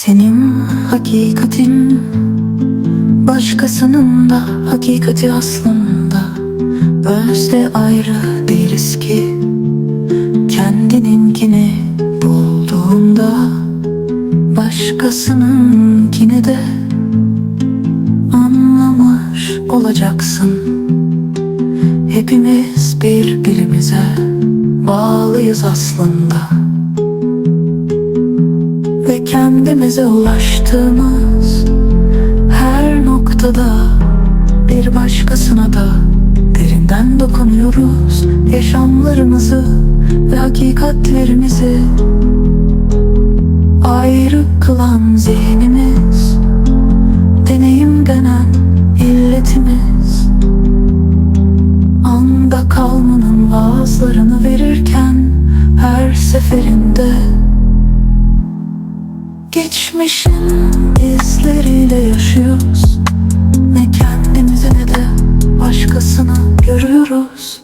Senin hakikatin Başkasının da hakikati aslında. Özde ayrı değiliz ki Kendininkini bulduğunda Başkasınınkini de Anlamış olacaksın. Hepimiz birbirimize bağlıyız aslında kendimize ulaştığımız her noktada Bir başkasına da derinden dokunuyoruz. Yaşamlarımızı ve hakikatlerimizi Ayrı kılan zihnimiz Deneyim denen illetimiz Anda kalmanın vaazlarını verirken Her seferinde Geçmişin izleriyle yaşıyoruz. Ne kendimizi ne de başkasını görüyoruz.